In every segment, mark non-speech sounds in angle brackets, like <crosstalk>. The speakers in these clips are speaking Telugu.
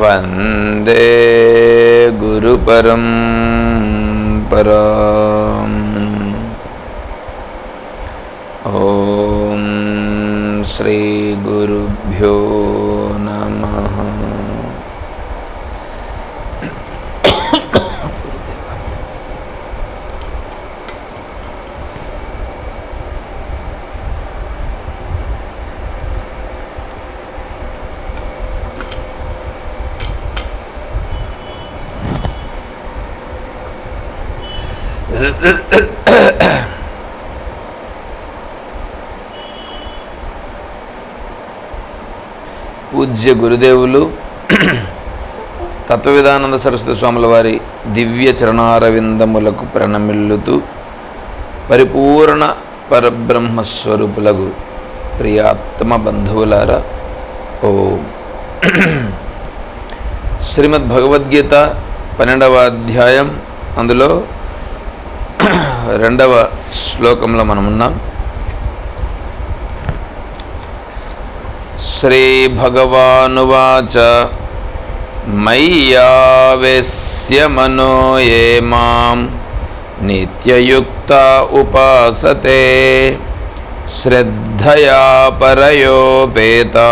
वन्दे गुरुपरं पराम्। ॐ श्रीगुरुभ्यो పూజ్య గురుదేవులు తత్వవిధానంద సరస్వతి స్వాముల వారి దివ్య చరణారవిందములకు ప్రణమిల్లుతూ పరిపూర్ణ పరబ్రహ్మస్వరూపులకు ప్రియాత్మ బంధువులారా ఓ. శ్రీమద్ భగవద్గీత పన్నెండవ అధ్యాయం అందులో రెండవ శ్లోకంలో మనమున్నాం శ్రీభగవానువాచ మయ్యావేశ్య మనో ఏ మాం? నిత్యయుక్త ఉపాసతే శ్రద్ధయా పరయోపేతా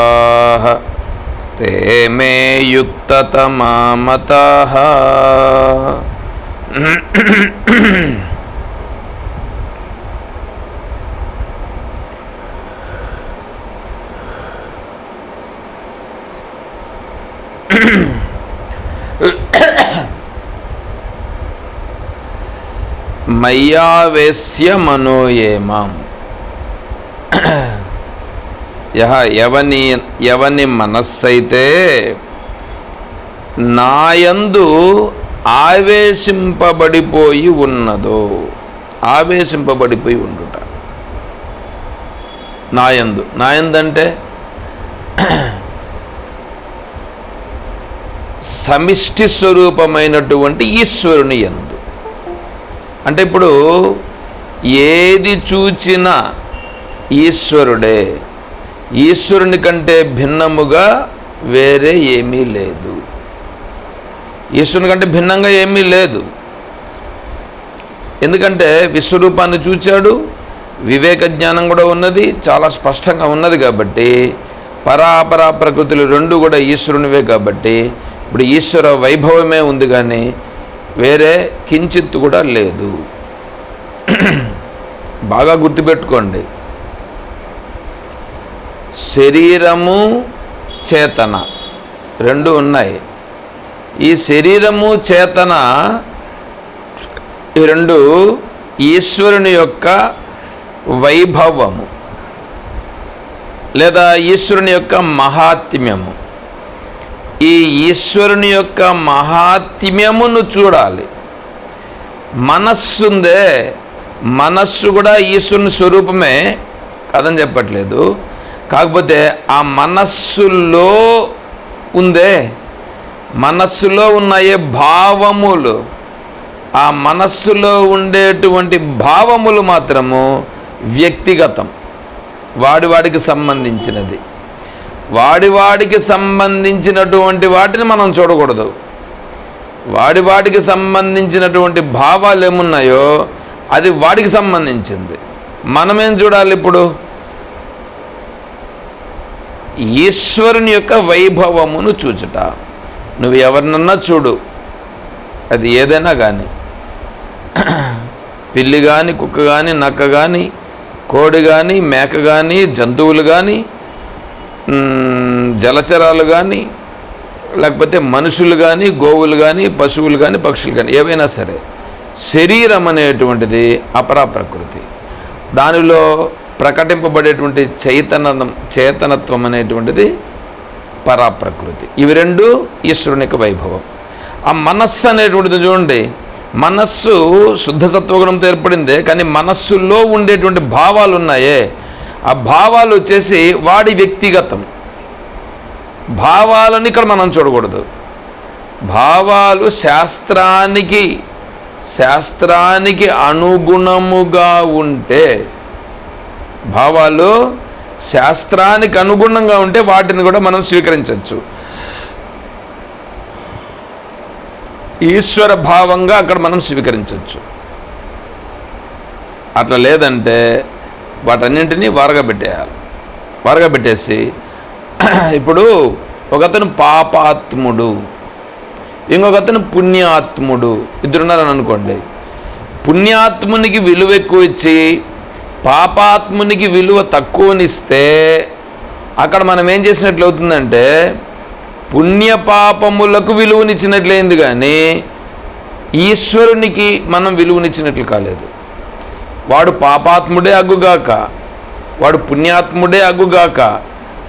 తే మే యుక్తతమామత మయ్యావేశ్య మనోయేమాం యహ ఎవని ఎవని మనస్సైతే నాయందు ఆవేశింపబడిపోయి ఉన్నదో ఆవేశింపబడిపోయి ఉండుట. నాయందు నాయందంటే సమిష్టి స్వరూపమైనటువంటి ఈశ్వరుని యందు. అంటే ఇప్పుడు ఏది చూచినా ఈశ్వరుడే. ఈశ్వరుని కంటే భిన్నముగా వేరే ఏమీ లేదు. ఈశ్వరుని కంటే భిన్నంగా ఏమీ లేదు. ఎందుకంటే విశ్వరూపాన్ని చూచాడు వివేక జ్ఞానం కూడా ఉన్నది చాలా స్పష్టంగా ఉన్నది కాబట్టి పరాపరా ప్రకృతులు రెండు కూడా ఈశ్వరునివే కాబట్టి ఇప్పుడు ఈశ్వర వైభవమే ఉంది కానీ వేరే కించిత్ కూడా లేదు. బాగా గుర్తుపెట్టుకోండి. శరీరము చేతన. రెండు ఉన్నాయి. ఈ శరీరము చేతన ఈ రెండు ఈశ్వరుని యొక్క వైభవము లేదా ఈశ్వరుని యొక్క మహాత్మ్యము. ఈ ఈశ్వరుని యొక్క మహాత్మ్యమును చూడాలి. మనస్సుందే మనస్సు కూడా ఈశ్వరుని స్వరూపమే కదని చెప్పట్లేదు. కాకపోతే ఆ మనస్సులో ఉందే మనస్సులో ఉన్నాయే భావములు ఆ మనస్సులో ఉండేటువంటి భావములు మాత్రము వ్యక్తిగతం వాడి వాడికి సంబంధించినది. వాడి వాడికి సంబంధించినటువంటి వాటిని మనం చూడకూడదు. వాడి వాడికి సంబంధించినటువంటి భావాలు ఏమున్నాయో అది వాడికి సంబంధించింది. మనమేం చూడాలి ఇప్పుడు? ఈశ్వరుని యొక్క వైభవమును చూచుట. నువ్వు ఎవరినన్నా చూడు. అది ఏదైనా కానీ పిల్లి కానీ కుక్క కానీ నక్క కానీ కోడి కానీ మేక కానీ జంతువులు కానీ జలచరాలు కానీ లేకపోతే మనుషులు కానీ గోవులు కానీ పశువులు కానీ పక్షులు కానీ ఏవైనా సరే శరీరం అనేటువంటిది అపరా ప్రకృతి దానిలో ప్రకటింపబడేటువంటి చైతన్యం చేతనత్వం అనేటువంటిది పరాప్రకృతి. ఇవి రెండు ఈశ్వరుని వైభవం. ఆ మనస్సు అనేటువంటిది చూడండి మనస్సు శుద్ధ సత్వగుణంతో ఏర్పడిందే కానీ మనస్సులో ఉండేటువంటి భావాలు ఉన్నాయే ఆ భావాలు వచ్చేసి వాడి వ్యక్తిగతం. భావాలని ఇక్కడ మనం చూడకూడదు. భావాలు శాస్త్రానికి శాస్త్రానికి అనుగుణముగా ఉంటే భావాలు శాస్త్రానికి అనుగుణంగా ఉంటే వాటిని కూడా మనం స్వీకరించవచ్చు. ఈశ్వర భావంగా అక్కడ మనం స్వీకరించవచ్చు. అట్లా లేదంటే వాటన్నింటినీ వారగబెట్టేయాలి వారగబెట్టేసి <clears throat> ఇప్పుడు ఒకతను పాపాత్ముడు ఇంకొకతను పుణ్యాత్ముడు. ఇద్దరున్నారని అనుకోండి పుణ్యాత్మునికి విలువ ఎక్కువ ఇచ్చి పాపాత్మునికి విలువ తక్కువనిస్తే అక్కడ మనం ఏం చేసినట్లు అవుతుందంటే పుణ్యపాపములకు విలువనిచ్చినట్లయింది కానీ ఈశ్వరునికి మనం విలువనిచ్చినట్లు కాలేదు. వాడు పాపాత్ముడే అగ్గుగాక వాడు పుణ్యాత్ముడే అగ్గుగాక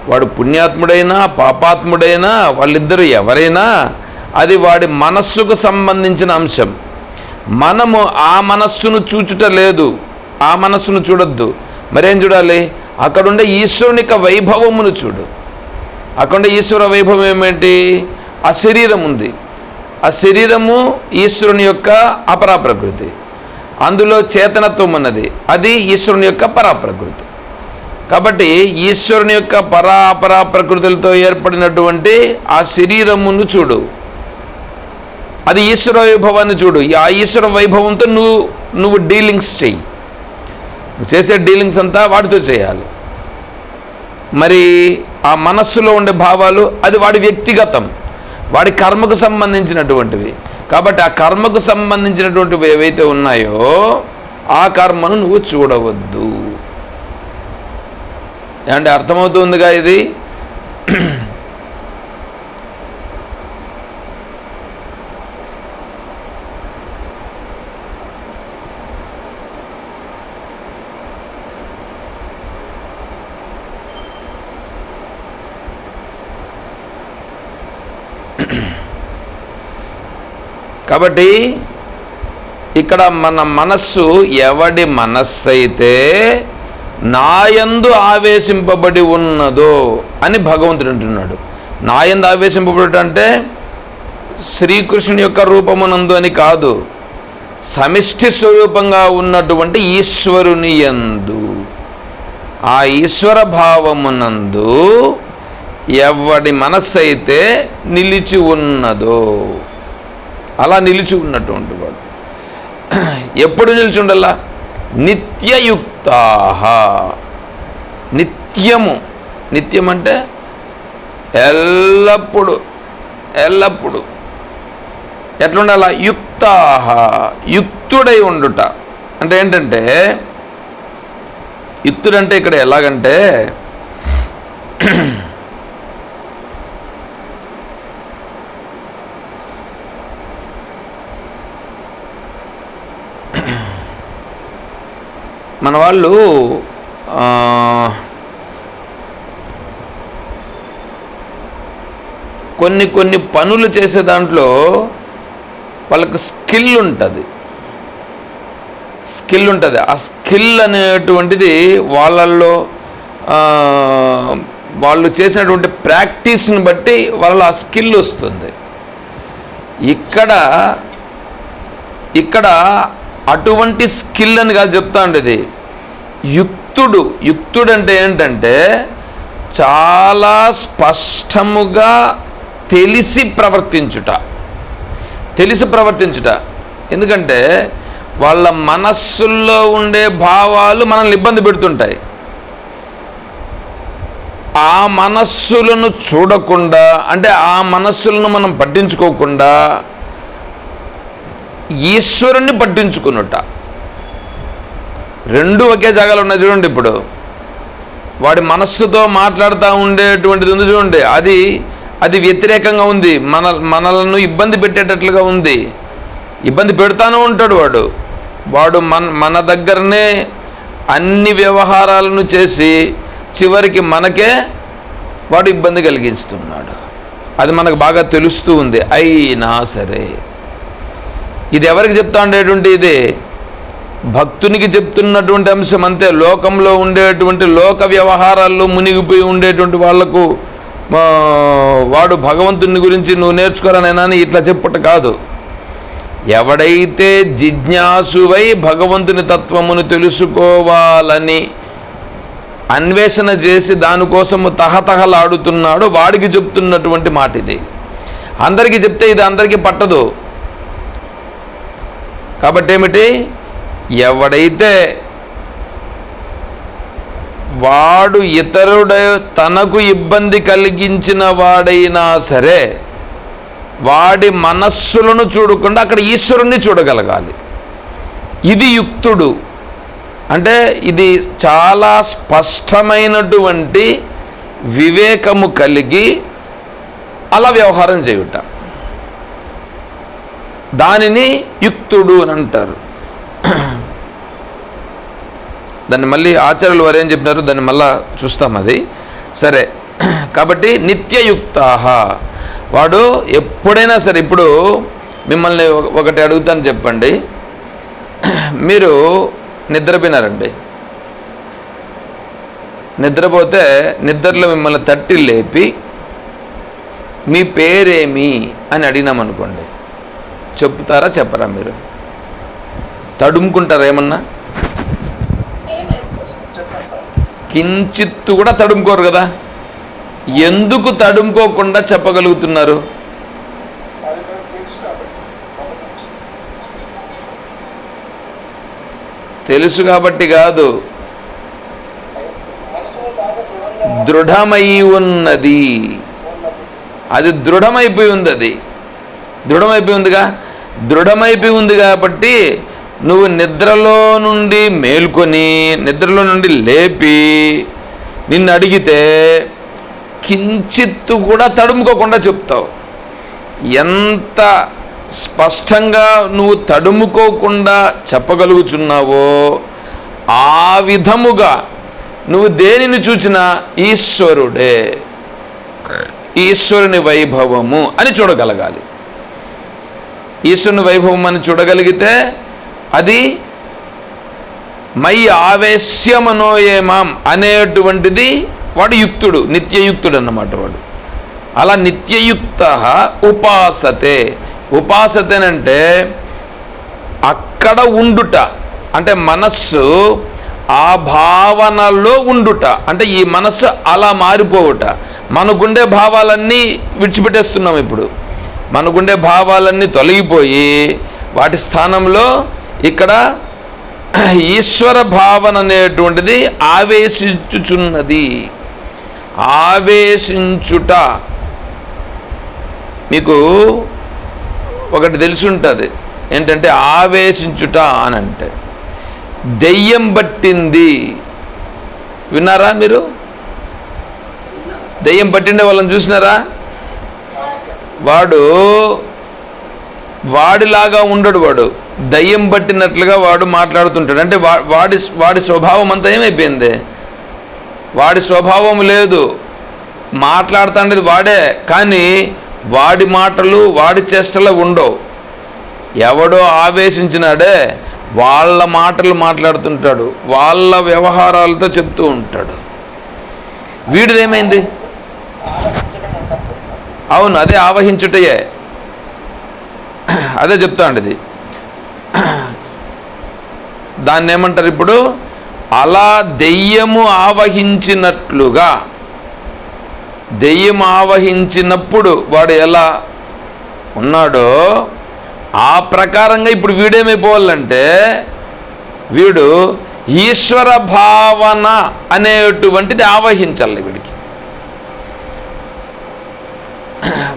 వాడు పుణ్యాత్ముడైనా పాపాత్ముడైనా వాళ్ళిద్దరూ ఎవరైనా అది వాడి మనస్సుకు సంబంధించిన అంశం. మనము ఆ మనస్సును చూచుట లేదు ఆ మనస్సును చూడొద్దు. మరేం చూడాలి? అక్కడుండే ఈశ్వరుని వైభవమును చూడు. అక్కడుండే ఈశ్వర వైభవం ఏమేంటి? ఆ శరీరం ఉంది ఆ శరీరము ఈశ్వరుని యొక్క అపరా ప్రకృతి అందులో చేతనత్వం ఉన్నది. అది ఈశ్వరుని యొక్క పరాప్రకృతి. కాబట్టి ఈశ్వరుని యొక్క పరాపరా ప్రకృతులతో ఏర్పడినటువంటి ఆ శరీరమును చూడు. అది ఈశ్వర వైభవాన్ని చూడు. ఆ ఈశ్వర వైభవంతో నువ్వు నువ్వు డీలింగ్స్ చెయ్యి. నువ్వు చేసే డీలింగ్స్ అంతా వాటితో చేయాలి. మరి ఆ మనస్సులో ఉండే భావాలు అది వాడి వ్యక్తిగతం. వాడి కర్మకు సంబంధించినటువంటివి. కాబట్టి ఆ కర్మకు సంబంధించినటువంటివి ఏవైతే ఉన్నాయో ఆ కర్మను నువ్వు చూడవద్దు. అంటే అర్థమవుతుందిగా ఇది? కాబట్టి ఇక్కడ మన మనస్సు ఎవడి మనస్సు అయితే నాయందు ఆవేశింపబడి ఉన్నదో అని భగవంతుడు అంటున్నాడు. నాయందు ఆవేశింపబడి అంటే శ్రీకృష్ణుని యొక్క రూపమునందు అని కాదు సమిష్టి స్వరూపంగా ఉన్నటువంటి ఈశ్వరుని యందు. ఆ ఈశ్వర భావమునందు ఎవడి మనస్సు అయితే నిలిచి ఉన్నదో. అలా నిలిచి ఉన్నటువంటి వాడు. ఎప్పుడు నిలిచి ఉండాలా నిత్యయుక్తా నిత్యము. నిత్యం అంటే ఎల్లప్పుడు ఎల్లప్పుడు. ఎట్లుండాలా? యుక్తా యుక్తుడై ఉండుట. అంటే ఏంటంటే యుక్తుడంటే ఇక్కడ ఎలాగంటే మన వాళ్ళు కొన్ని కొన్ని పనులు చేసే దాంట్లో వాళ్ళకు స్కిల్ ఉంటుంది. స్కిల్ ఉంటుంది. ఆ స్కిల్ అనేటువంటిది వాళ్ళల్లో వాళ్ళు చేసినటువంటి ప్రాక్టీస్ని బట్టి వాళ్ళ ఆ స్కిల్ వస్తుంది. ఇక్కడ ఇక్కడ అటువంటి స్కిల్ అని కాదు చెప్తా ఉండేది. యుక్తుడు యుక్తుడు అంటే ఏంటంటే చాలా స్పష్టముగా తెలిసి ప్రవర్తించుట. తెలిసి ప్రవర్తించుట. ఎందుకంటే వాళ్ళ మనస్సుల్లో ఉండే భావాలు మనల్ని ఇబ్బంది పెడుతుంటాయి. ఆ మనస్సులను చూడకుండా అంటే ఆ మనస్సులను మనం పట్టించుకోకుండా ఈశ్వరుణ్ణి పట్టించుకునుట. రెండు ఒకే జాగాలో ఉన్నాయి చూడండి ఇప్పుడు. వాడి మనస్సుతో మాట్లాడుతూ ఉండేటువంటిది ఉంది చూడండి. అది అది వ్యతిరేకంగా ఉంది. మన మనలను ఇబ్బంది పెట్టేటట్లుగా ఉంది. ఇబ్బంది పెడతానే ఉంటాడు వాడు. వాడు మన మన దగ్గరనే అన్ని వ్యవహారాలను చేసి చివరికి మనకే వాడు ఇబ్బంది కలిగిస్తున్నాడు. అది మనకు బాగా తెలుస్తూ ఉంది. అయినా సరే. ఇది ఎవరికి చెప్తా ఉండేటువంటి ఇది? భక్తునికి చెప్తున్నటువంటి అంశం అంతే. లోకంలో ఉండేటువంటి లోక వ్యవహారాల్లో మునిగిపోయి ఉండేటువంటి వాళ్ళకు వాడు భగవంతుని గురించి నువ్వు నేర్చుకోరానైనా ఇట్లా చెప్పుట కాదు. ఎవడైతే జిజ్ఞాసువై భగవంతుని తత్వమును తెలుసుకోవాలని అన్వేషణ చేసి దానికోసము తహతహలాడుతున్నాడో వాడికి చెప్తున్నటువంటి మాట ఇది అందరికీ చెప్తే ఇది అందరికీ పట్టదు. కాబట్టి ఏమిటి ఎవడైతే వాడు ఇతరుడ తనకు ఇబ్బంది కలిగించిన వాడైనా సరే వాడి మనస్సులను చూడకుండా అక్కడ ఈశ్వరుణ్ణి చూడగలగాలి. ఇది యుక్తుడు. అంటే ఇది చాలా స్పష్టమైనటువంటి వివేకము కలిగి అలా వ్యవహారం చేయుట. దానిని యుక్తుడు అని అంటారు. దాన్ని మళ్ళీ ఆచార్యులు వారు ఏం చెప్పినారు? దాన్ని మళ్ళా చూస్తాం అది. సరే. కాబట్టి నిత్యయుక్త వాడు ఎప్పుడైనా సరే ఇప్పుడు మిమ్మల్ని ఒకటి అడుగుతాను చెప్పండి. మీరు నిద్రపోయినారండి. నిద్రపోతే నిద్రలో మిమ్మల్ని తట్టి లేపి మీ పేరేమి అని అడిగినామనుకోండి. చెప్తారా చెప్పరా మీరు? తడుముకుంటారా ఏమన్నా? కించిత్తు కూడా తడుముకోరు కదా. ఎందుకు తడుముకోకుండా చెప్పగలుగుతున్నారు? తెలుసు కాబట్టి కాదు. దృఢమై ఉన్నది. అది దృఢమైపోయి ఉంది అది దృఢమైపోయి ఉందిగా? దృఢమైపోయి ఉంది కాబట్టి నువ్వు నిద్రలో నుండి మేల్కొని నిద్రలో నుండి లేపి నిన్ను అడిగితే కించిత్తు కూడా తడుముకోకుండా చెప్తావు. ఎంత స్పష్టంగా నువ్వు తడుముకోకుండా చెప్పగలుగుచున్నావో ఆ విధముగా నువ్వు దేనిని చూచినా ఈశ్వరుడే ఈశ్వరుని వైభవము అని చూడగలగాలి. ఈశ్వరుని వైభవం అని చూడగలిగితే అది మై ఆవేశ్యమనోయేమాం అనేటువంటిది వాడు యుక్తుడు నిత్యయుక్తుడు అన్నమాట వాడు. అలా నిత్యయుక్త ఉపాసతే. ఉపాసతేనంటే అక్కడ ఉండుట. అంటే మనస్సు ఆ భావనలో ఉండుట. అంటే ఈ మనస్సు అలా మారిపోవుట. మనకుండే భావాలన్నీ విడిచిపెట్టేస్తున్నాం ఇప్పుడు. మనకుండే భావాలన్నీ తొలగిపోయి వాటి స్థానంలో ఇక్కడ ఈశ్వర భావన అనేటువంటిది ఆవేశించుచున్నది. ఆవేశించుట. మీకు ఒకటి తెలిసి ఉంటుంది ఏంటంటే ఆవేశించుట అని అంటే దెయ్యం పట్టింది. విన్నారా మీరు? దెయ్యం పట్టిండే వాళ్ళని చూసినారా? వాడు వాడిలాగా ఉండడు వాడు. దయ్యం పట్టినట్లుగా వాడు మాట్లాడుతుంటాడు. అంటే వా- వాడి వాడి స్వభావం అంతా ఏమైపోయింది? వాడి స్వభావం లేదు. మాట్లాడుతుండేది వాడే కానీ వాడి మాటలు వాడి చేష్టలు ఉండవు. ఎవడో ఆవేశించినాడే వాళ్ళ మాటలు మాట్లాడుతుంటాడు. వాళ్ళ వ్యవహారాలతో చెప్తూ ఉంటాడు. వీడిదేమైంది? అవును అదే ఆవహించుటయే. అదే చెప్తాండి ఇది దాన్ని ఏమంటారు ఇప్పుడు? అలా దెయ్యము ఆవహించినట్లుగా దెయ్యం ఆవహించినప్పుడు వాడు ఎలా ఉన్నాడో ఆ ప్రకారంగా ఇప్పుడు వీడేమైపోవాలంటే వీడు ఈశ్వర భావన అనేటువంటిది ఆవహించాలి వీడు.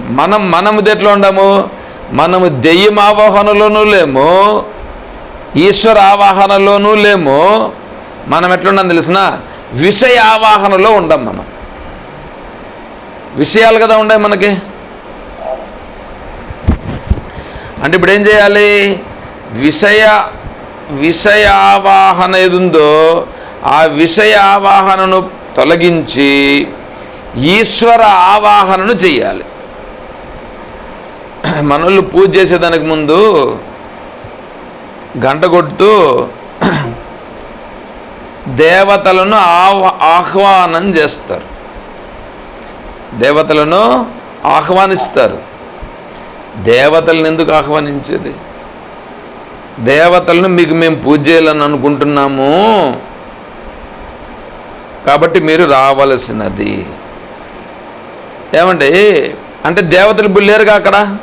మనం మనము ఎట్లా ఉండము? మనము దెయ్యం ఆవాహనలోనూ లేము. ఈశ్వర ఆవాహనలోనూ లేము. మనం ఎట్లున్నాం తెలిసిన? విషయ ఆవాహనలో ఉండం మనం. విషయాలు కదా ఉండే మనకి? అంటే ఇప్పుడు ఏం చేయాలి? విషయ విషయ ఆవాహన ఏది ఉందో ఆ విషయ ఆవాహనను తొలగించి ఈశ్వర ఆవాహనను చేయాలి. మనోళ్ళు పూజ చేసేదానికి ముందు గంట కొడుతూ దేవతలను ఆహ్వానం చేస్తారు. దేవతలను ఆహ్వానిస్తారు. దేవతలను ఎందుకు ఆహ్వానించేది? దేవతలను మీకు మేము పూజ చేయాలని అనుకుంటున్నాము. కాబట్టి మీరు రావలసినది. ఏమండి అంటే దేవతలు ఇప్పుడు లేరుగా అక్కడ?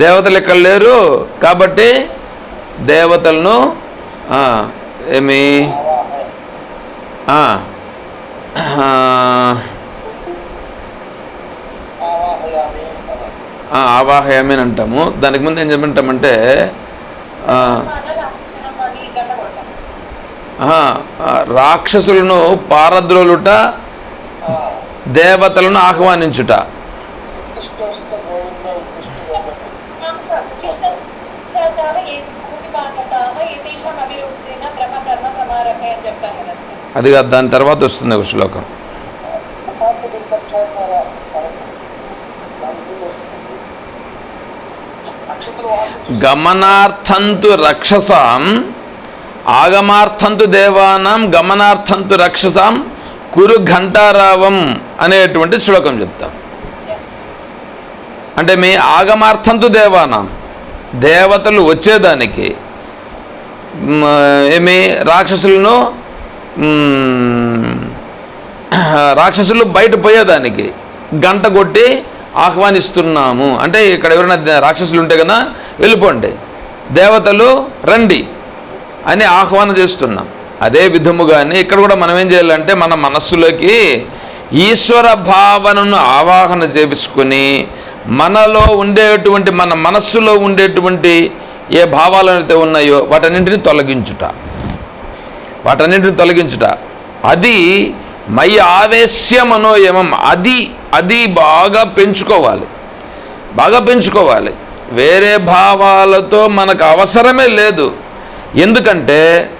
దేవతలు ఇక్కడ లేరు కాబట్టి దేవతలను ఏమి? ఆవాహన ఆవాహయామి అని అంటాము. దానికి ముందు ఏం చెప్పంటామంటే రాక్షసులను పారద్రోలుట దేవతలను ఆహ్వానించుట. భూమికాండకాः ఏతేషాం అభివృద్ధిన బ్రహ్మకర్మ సమారభే అని చెప్తాం కదా అది కాదు దాని తర్వాత వస్తుంది ఒక శ్లోకం. గమనార్థంతు రక్షసాం ఆగమార్థంతు దేవానాం గమనార్థంతు రక్షసాం కురు ఘంటారావం అనేటువంటి శ్లోకం చెప్తాం. అంటే మీ ఆగమార్థంతు దేవానాం. దేవతలు వచ్చేదానికి ఏమి రాక్షసులను రాక్షసులు బయట పోయేదానికి గంట కొట్టి ఆహ్వానిస్తున్నాము. అంటే ఇక్కడ ఎవరైనా రాక్షసులు ఉంటే కదా వెళ్ళిపోండి. దేవతలు రండి అని ఆహ్వానం చేస్తున్నాం. అదే విధముగానే ఇక్కడ కూడా మనం ఏం చేయాలంటే మన మనస్సులోకి ఈశ్వర భావనను ఆవాహన చేపించుకొని మనలో ఉండేటువంటి మన మనస్సులో ఉండేటువంటి ఏ భావాలు అయితే ఉన్నాయో వాటన్నింటిని తొలగించుట. వాటన్నింటిని తొలగించుట. అది మై ఆవేశ్య మనోయమం అది అది బాగా పెంచుకోవాలి. బాగా పెంచుకోవాలి. వేరే భావాలతో మనకు అవసరమే లేదు. ఎందుకంటే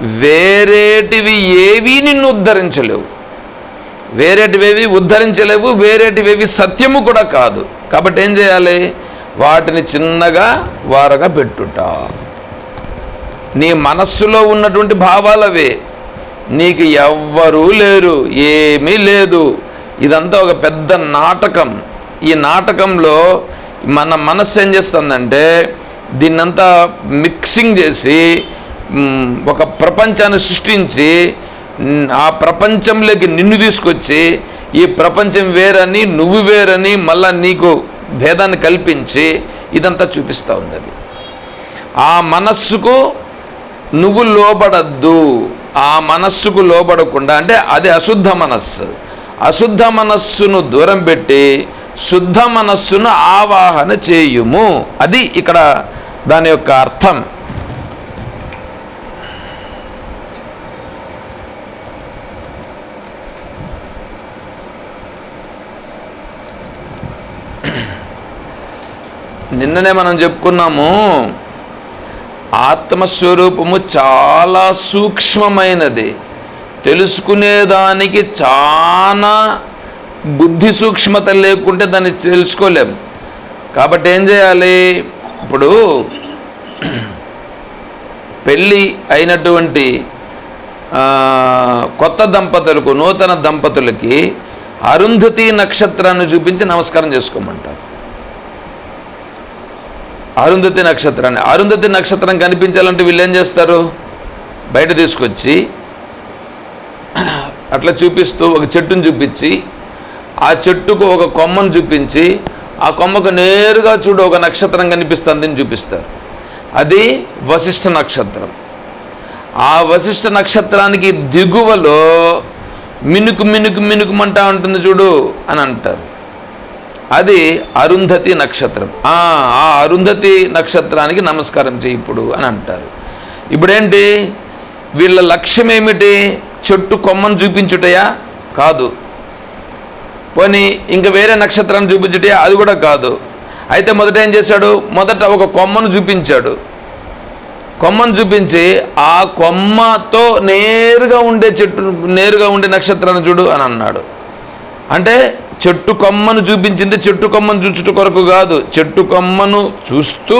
వేరేటివి ఏవీ నిన్ను ఉద్ధరించలేవు. వేరేటివేవి ఉద్ధరించలేవు వేరేటివేవి సత్యము కూడా కాదు. కాబట్టి ఏం చేయాలి? వాటిని చిన్నగా వారగా పెట్టుట. నీ మనస్సులో ఉన్నటువంటి భావాలవే నీకు ఎవ్వరూ లేరు ఏమీ లేదు. ఇదంతా ఒక పెద్ద నాటకం. ఈ నాటకంలో మన మనస్సు ఏం చేస్తుందంటే దీన్నంతా మిక్సింగ్ చేసి ఒక ప్రపంచాన్ని సృష్టించి ఆ ప్రపంచంలోకి నిన్ను తీసుకొచ్చి ఈ ప్రపంచం వేరని నువ్వు వేరని మళ్ళా నీకు భేదాన్ని కల్పించి ఇదంతా చూపిస్తూ ఉంది అది. ఆ మనస్సుకు నువ్వు లోబడద్దు. ఆ మనస్సుకు లోబడకుండా అంటే అది అశుద్ధ మనస్సు. అశుద్ధ మనస్సును దూరం పెట్టి శుద్ధ మనస్సును ఆవాహన చేయుము. అది ఇక్కడ దాని యొక్క అర్థం. నిన్ననే మనం చెప్పుకున్నాము ఆత్మస్వరూపము చాలా సూక్ష్మమైనది. తెలుసుకునేదానికి చాలా బుద్ధి సూక్ష్మత లేకుంటే దాన్ని తెలుసుకోలేం. కాబట్టి ఏం చేయాలి? ఇప్పుడు పెళ్ళి అయినటువంటి కొత్త దంపతులకు నూతన దంపతులకి అరుంధతి నక్షత్రాన్ని చూపించి నమస్కారం చేసుకోమంటారు. అరుంధతి నక్షత్రాన్ని అరుంధతి నక్షత్రం కనిపించాలంటే వీళ్ళు ఏం చేస్తారు? బయట తీసుకొచ్చి అట్లా చూపిస్తూ ఒక చెట్టును చూపించి ఆ చెట్టుకు ఒక కొమ్మను చూపించి ఆ కొమ్మకు నేరుగా చూడు ఒక నక్షత్రం కనిపిస్తుంది అని చూపిస్తారు. అది వశిష్ఠ నక్షత్రం. ఆ వశిష్ఠ నక్షత్రానికి దిగువలో మినుకు మినుకు మినుకుమంటా ఉంటుంది చూడు అని అంటారు. అది అరుంధతి నక్షత్రం. ఆ అరుంధతి నక్షత్రానికి నమస్కారం చేయి ఇప్పుడు అని అంటారు. ఇప్పుడేంటి? వీళ్ళ లక్ష్యం ఏమిటి చెట్టు కొమ్మను చూపించుటయా? కాదు. పోనీ ఇంకా వేరే నక్షత్రాన్ని చూపించుటయా? అది కూడా కాదు. అయితే మొదట ఏం చేశాడు? మొదట ఒక కొమ్మను చూపించాడు. కొమ్మను చూపించి ఆ కొమ్మతో నేరుగా ఉండే చెట్టు నేరుగా ఉండే నక్షత్రాన్ని చూడు అని అన్నాడు. అంటే చెట్టు కొమ్మను చూపించింది చెట్టు కొమ్మను చూచుట కొరకు కాదు. చెట్టు కొమ్మను చూస్తూ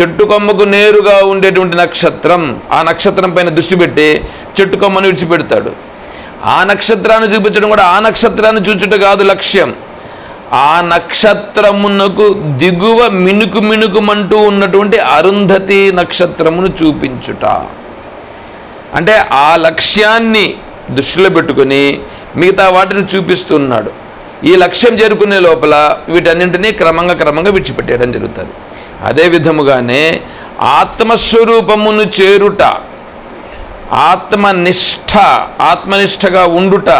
చెట్టు కొమ్మకు నేరుగా ఉండేటువంటి నక్షత్రం ఆ నక్షత్రం పైన దృష్టి పెట్టి చెట్టు కొమ్మను విడిచిపెడతాడు. ఆ నక్షత్రాన్ని చూపించడం కూడా ఆ నక్షత్రాన్ని చూచుట కాదు లక్ష్యం. ఆ నక్షత్రమునకు దిగువ మినుకు మినుకుమంటూ ఉన్నటువంటి అరుంధతి నక్షత్రమును చూపించుట. అంటే ఆ లక్ష్యాన్ని దృష్టిలో పెట్టుకొని మిగతా వాటిని చూపిస్తున్నాడు ఈ లక్ష్యం చేరుకునే లోపల వీటన్నింటినీ క్రమంగా క్రమంగా విడిచిపెట్టేయడం జరుగుతుంది. అదే విధముగానే ఆత్మస్వరూపమును చేరుట ఆత్మనిష్ట ఆత్మనిష్టగా ఉండుట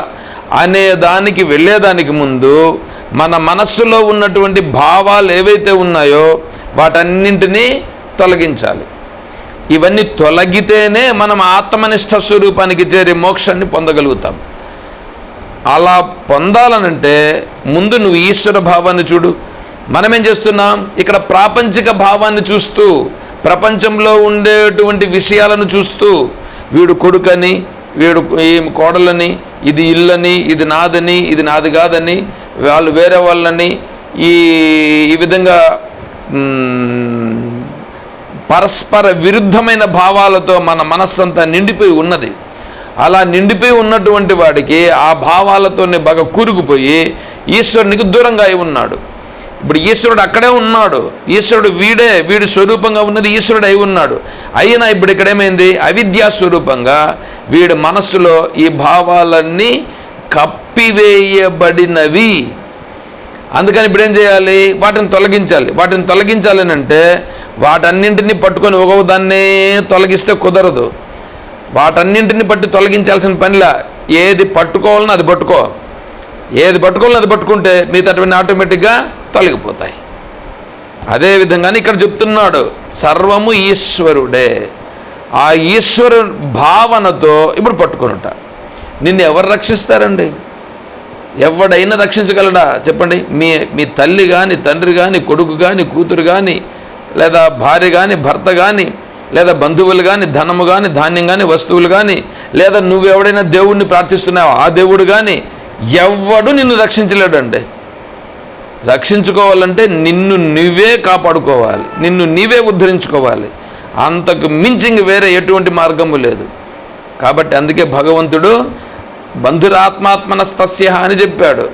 అనే దానికి వెళ్ళేదానికి ముందు మన మనస్సులో ఉన్నటువంటి భావాలు ఏవైతే ఉన్నాయో వాటన్నింటినీ తొలగించాలి. ఇవన్నీ తొలగితేనే మనం ఆత్మనిష్ట స్వరూపానికి చేరి మోక్షాన్ని పొందగలుగుతాం. అలా పొందాలనంటే ముందు నువ్వు ఈశ్వర భావాన్ని చూడు. మనం ఏం చేస్తున్నాం? ఇక్కడ ప్రాపంచిక భావాన్ని చూస్తూ ప్రపంచంలో ఉండేటువంటి విషయాలను చూస్తూ వీడు కొడుకని వీడు ఏం కోడలని ఇది ఇల్లని ఇది నాదని ఇది నాది కాదని వాళ్ళు వేరే వాళ్ళని ఈ ఈ విధంగా పరస్పర విరుద్ధమైన భావాలతో మన మనస్సంతా నిండిపోయి ఉన్నది. అలా నిండిపోయి ఉన్నటువంటి వాడికి ఆ భావాలతోనే బాగా కూరుకుపోయి ఈశ్వరునికి దూరంగా అయి ఉన్నాడు. ఇప్పుడు ఈశ్వరుడు అక్కడే ఉన్నాడు. ఈశ్వరుడు వీడే వీడి స్వరూపంగా ఉన్నది ఈశ్వరుడు అయి ఉన్నాడు. అయినా ఇప్పుడు ఇక్కడేమైంది అవిద్యా స్వరూపంగా వీడి మనస్సులో ఈ భావాలన్నీ కప్పివేయబడినవి. అందుకని ఇప్పుడు ఏం చేయాలి? వాటిని తొలగించాలి. వాటిని తొలగించాలని అంటే వాటన్నింటినీ పట్టుకొని ఒక్కొక్క దాన్నే తొలగిస్తే కుదరదు. వాటన్నింటిని బట్టి తొలగించాల్సిన పనిలా ఏది పట్టుకోవాలని అది పట్టుకో. ఏది పట్టుకోవాలని అది పట్టుకుంటే మిగతాటువంటి ఆటోమేటిక్గా తొలగిపోతాయి. అదే విధంగానే ఇక్కడ చెప్తున్నాడు సర్వము ఈశ్వరుడే. ఆ ఈశ్వరు భావనతో ఇప్పుడు పట్టుకునుట. నిన్ను ఎవరు రక్షిస్తారండి? ఎవడైనా రక్షించగలడా? చెప్పండి. మీ మీ తల్లి కానీ తండ్రి కానీ కొడుకు కానీ కూతురు కానీ లేదా భార్య కానీ భర్త కానీ లేదా బంధువులు కానీ ధనము కానీ ధాన్యం కానీ వస్తువులు కానీ లేదా నువ్వు ఎవడైనా దేవుడిని ప్రార్థిస్తున్నావు? ఆ దేవుడు కానీ ఎవడు నిన్ను రక్షించలేడండి. రక్షించుకోవాలంటే నిన్ను నువ్వే కాపాడుకోవాలి. నిన్ను నీవే ఉద్ధరించుకోవాలి. అంతకు మించి వేరే ఎటువంటి మార్గము లేదు. కాబట్టి అందుకే భగవంతుడు బంధురాత్మాత్మన బంధురాత్మాత్మనస్తస్య అని చెప్పాడు.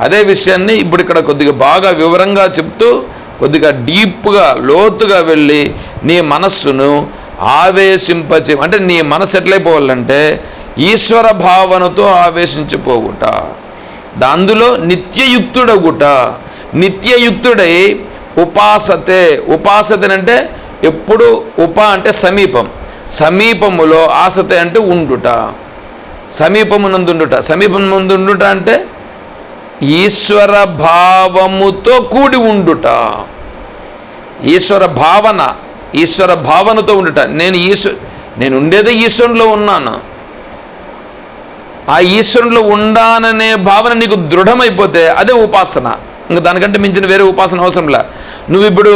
అదే విషయాన్ని ఇప్పుడు ఇక్కడ కొద్దిగా బాగా వివరంగా చెప్తూ కొద్దిగా డీప్గా లోతుగా వెళ్ళి నీ మనస్సును ఆవేశింపచే అంటే నీ మనసు ఎట్లయిపోవాలంటే ఈశ్వర భావనతో ఆవేశించిపోగుట అందులో నిత్యయుక్తుడగుట. నిత్యయుక్తుడై ఉపాసతే. ఉపాసతనంటే ఎప్పుడు ఉప అంటే సమీపం. సమీపములో ఆసతే అంటే ఉండుట. సమీపమునందుండుట. సమీపమునందుండుట అంటే ఈశ్వర భావముతో కూడి ఉండుట. ఈశ్వర భావన ఈశ్వర భావనతో ఉండుట. నేను ఈశ్వ నేను ఉండేదే ఈశ్వరులో ఉన్నాను? ఆ ఈశ్వరులో ఉండాననే భావన నీకు దృఢమైపోతే అదే ఉపాసన. ఇంకా దానికంటే మించిన వేరే ఉపాసన అవసరంలా. నువ్వు ఇప్పుడు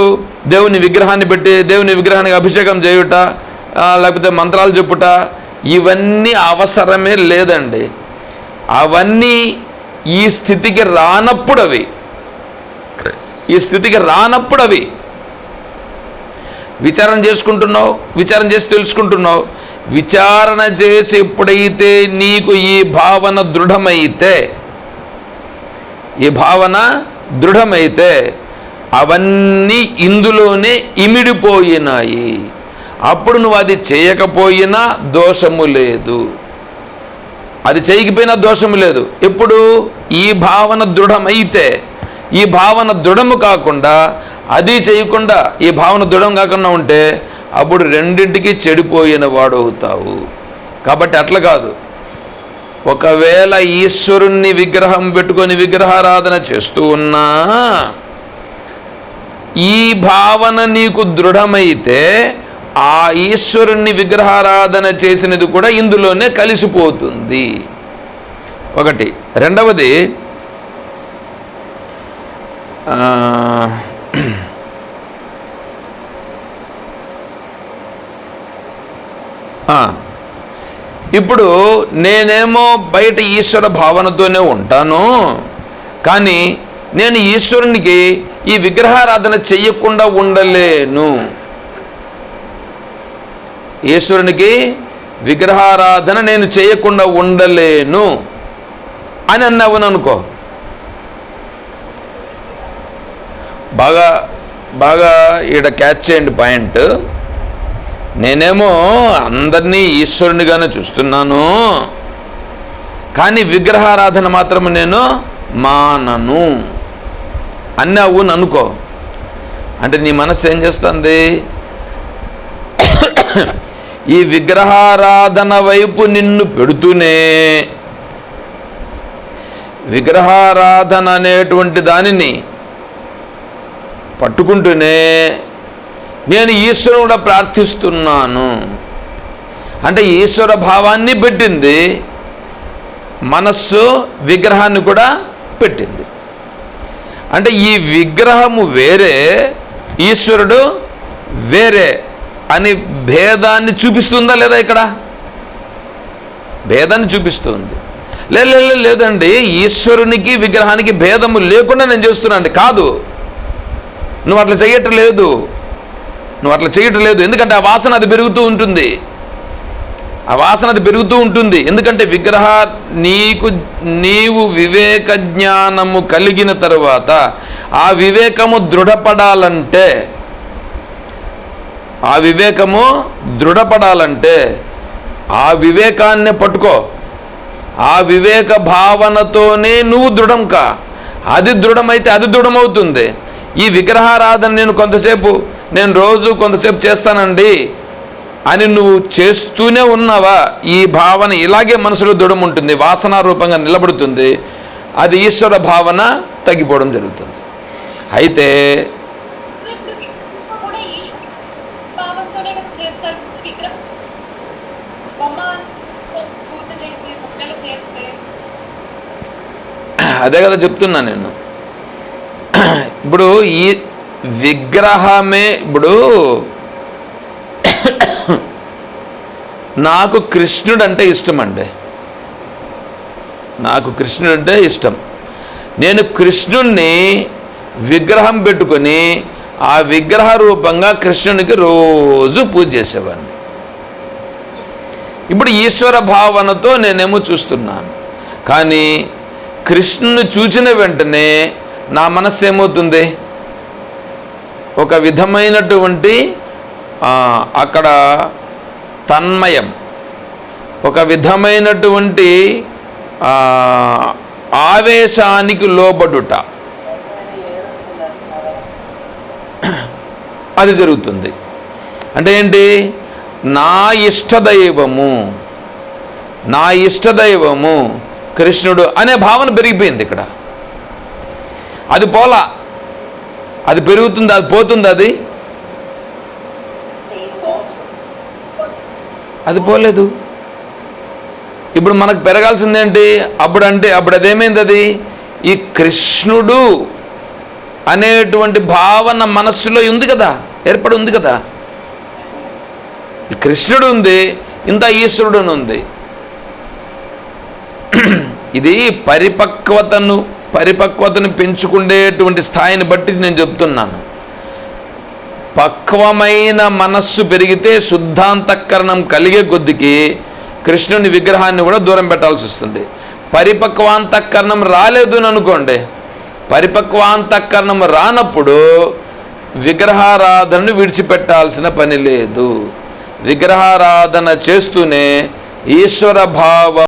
దేవుని విగ్రహాన్ని పెట్టి దేవుని విగ్రహానికి అభిషేకం చేయుట లేకపోతే మంత్రాలు చెప్పుట ఇవన్నీ అవసరమే లేదండి. అవన్నీ ఈ స్థితికి రానప్పుడు అవి ఈ స్థితికి రానప్పుడు అవి విచారణ చేసుకుంటున్నావు విచారణ చేసి తెలుసుకుంటున్నావు. విచారణ చేసి ఎప్పుడైతే నీకు ఈ భావన దృఢమైతే ఈ భావన దృఢమైతే అవన్నీ ఇందులోనే ఇమిడిపోయినాయి. అప్పుడు నువ్వు అది చేయకపోయినా దోషము లేదు. అది చేయకపోయినా దోషము లేదు. ఎప్పుడు? ఈ భావన దృఢమైతే ఈ భావన దృఢము కాకుండా అది చేయకుండా ఈ భావన దృఢం కాకుండా ఉంటే అప్పుడు రెండింటికి చెడిపోయిన వాడు అవుతావు. కాబట్టి అట్లా కాదు. ఒకవేళ ఈశ్వరుణ్ణి విగ్రహం పెట్టుకొని విగ్రహారాధన చేస్తూ ఉన్నా ఈ భావన నీకు దృఢమైతే ఆ ఈశ్వరుణ్ణి విగ్రహారాధన చేసినది కూడా ఇందులోనే కలిసిపోతుంది. ఒకటి. రెండవది ఆ, ఆ, ఇప్పుడు నేనేమో బయట ఈశ్వర భావనతోనే ఉంటాను కానీ నేను ఈశ్వరునికి ఈ విగ్రహారాధన చెయ్యకుండా ఉండలేను. ఈశ్వరునికి విగ్రహారాధన నేను చేయకుండా ఉండలేను అని అన్నావును అనుకో. బాగా బాగా ఈడ క్యాచ్ చేయండి పాయింట్. నేనేమో అందరినీ ఈశ్వరునిగానే చూస్తున్నాను. కానీ విగ్రహారాధన మాత్రం నేను మానను. అన్నావు అనుకో అంటే నీ మనసు ఏం చేస్తుంది? ఈ విగ్రహారాధన వైపు నిన్ను పెడుతూనే. విగ్రహారాధన అనేటువంటి దానిని పట్టుకుంటూనే. నేను ఈశ్వరుడు కూడా ప్రార్థిస్తున్నాను. అంటే ఈశ్వర భావాన్ని పెట్టింది మనస్సు విగ్రహాన్ని కూడా పెట్టింది. అంటే ఈ విగ్రహము వేరే ఈశ్వరుడు వేరే అని భేదాన్ని చూపిస్తుందా లేదా ఇక్కడ? భేదాన్ని చూపిస్తుంది. లే లే, లేదండి ఈశ్వరునికి విగ్రహానికి భేదము లేకుండా నేను చేస్తున్నాను. కాదు. నువ్వు అట్లా చేయటం లేదు నువ్వు అట్లా చేయటం లేదు. ఎందుకంటే ఆ వాసన అది పెరుగుతూ ఉంటుంది. ఆ వాసన అది పెరుగుతూ ఉంటుంది. ఎందుకంటే విగ్రహ నీకు నీవు వివేక జ్ఞానము కలిగిన తరువాత ఆ వివేకము దృఢపడాలంటే ఆ వివేకము దృఢపడాలంటే ఆ వివేకాన్ని పట్టుకో. ఆ వివేక భావనతోనే నువ్వు దృఢం కా. అది దృఢమైతే అది దృఢమవుతుంది. ఈ విగ్రహారాధన నేను కొంతసేపు నేను రోజు కొంతసేపు చేస్తానండి అని నువ్వు చేస్తూనే ఉన్నావా? ఈ భావన ఇలాగే మనసులో దృఢం ఉంటుంది వాసన రూపంగా నిలబడుతుంది అది ఈశ్వర భావన తగ్గిపోవడం జరుగుతుంది. అయితే అదే కదా చెప్తున్నా నేను. ఇప్పుడు ఈ విగ్రహమే ఇప్పుడు నాకు కృష్ణుడు అంటే ఇష్టం అండి నాకు కృష్ణుడు అంటే ఇష్టం. నేను కృష్ణుణ్ణి విగ్రహం పెట్టుకొని ఆ విగ్రహ రూపంగా కృష్ణునికి రోజు పూజ చేసేవాడిని. ఇప్పుడు ఈశ్వర భావనతో నేనేమో చూస్తున్నాను. కానీ కృష్ణుని చూసిన వెంటనే నా మనస్సు ఏమవుతుంది? ఒక విధమైనటువంటి అక్కడ తన్మయం. ఒక విధమైనటువంటి ఆవేశానికి లోబడుట. అది జరుగుతుంది. అంటే ఏంటి? నా ఇష్టదైవము నా ఇష్టదైవము కృష్ణుడు అనే భావన పెరిగిపోయింది ఇక్కడ. అది పోలా. అది పెరుగుతుంది అది పోతుంది అది? అది పోలేదు. ఇప్పుడు మనకు పెరగాల్సిందేంటి? అప్పుడు అంటే అప్పుడు అదేమైంది అది? ఈ కృష్ణుడు అనేటువంటి భావన మనస్సులో ఉంది కదా? ఏర్పడి ఉంది కదా? ఈ కృష్ణుడు ఉంది ఇంత ఈశ్వరుడు అని ఉంది. <clears throat> ఇది పరిపక్వతను పరిపక్వతను పెంచుకునేటువంటి స్థాయిని బట్టి నేను చెప్తున్నాను. పక్వమైన మనస్సు పెరిగితే శుద్ధాంతఃకరణం కలిగే కొద్దికి కృష్ణుని విగ్రహాన్ని కూడా దూరం పెట్టాల్సి వస్తుంది. పరిపక్వాంతఃకరణం రాలేదు అని అనుకోండి. పరిపక్వాంతఃకరణం రానప్పుడు విగ్రహారాధనను విడిచిపెట్టాల్సిన పని లేదు. విగ్రహారాధన చేస్తూనే ఈశ్వర భావ